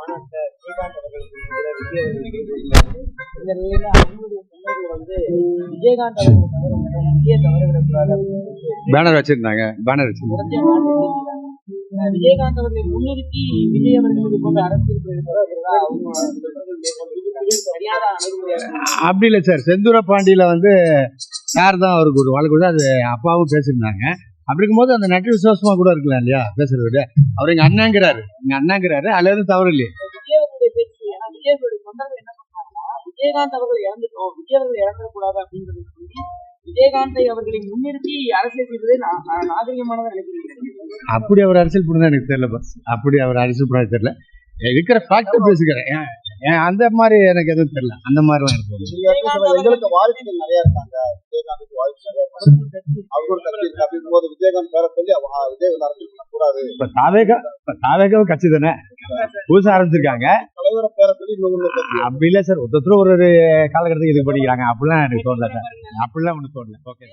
மாநாட்டில் விஜயகாந்த். இந்த நிலையில அவங்களுடைய சொன்னது வந்து பேனர் வச்சிருந்தாங்க. பேனர் விஜயகாந்த் அவர்களை முன்னிறுத்தி விஜய் அவர்கள் இது போன்ற அரசியல் அப்படி இல்லை சார். செந்தூர பாண்டியில வந்து யார் தான் அவருக்கு ஒரு வழக்கு அது அப்பாவும் பேசியிருந்தாங்க. அப்படி இருக்கும்போது அந்த நட்டு விசுவாசமா கூட இருக்கலாம் இல்லையா? பேசுறத விட. அவர் எங்க அண்ணாங்கிறாரு. எங்க அண்ணாங்கிறாரு. அதுல எதுவும் தவறு இல்லையே. விஜயகாந்த் அவர்கள் இறந்துட்டோம். விஜய் அவர்கள் இறந்துடக்கூடாது அப்படின்றத விஜயகாந்தை அவர்களை முன்னிறுத்தி அரசியல் செய்வதே நா- நா- நாகரிகமானதா நினைக்கிறீங்க அப்படி அவர் அரசியல் பண்ணதான் எனக்கு தெரியல பஸ் அப்படி அவர் அரசியல் பண்ண தெரியல. இருக்கிற ஃபேக்ட் பேசுகிறேன் ஏன், அந்த மாதிரி எனக்கு எதுவும் தெரியல. அந்த மாதிரிலாம் தெரியல. எங்களுக்கு வாரிசுகள் நிறைய இருக்காங்க. விஜயகாந்துக்கு வாரிசு நிறைய இருக்காங்க அவர் ஒரு கட்சி இருக்கு அப்படிங்கும் போது விஜயகாந்த் பேர சொல்லி அவ- விஜய் வந்து அரசியல் பண்ணக்கூடாது. இப்ப தாவேகா இப்ப தாவேகாவும் கட்சி தானே? புதுசா ஆரம்பிச்சிருக்காங்க. தலைவரை பேர சொல்லி கட்சி அப்படி இல்லை சார். ஒருத்தர் ஒரு ஒரு காலகட்டத்துக்கு இது பண்ணிக்கிறாங்க. அப்படிலாம் எனக்கு தோணல சார். அப்படிலாம் ஒன்றும் தோணல. ஓகே.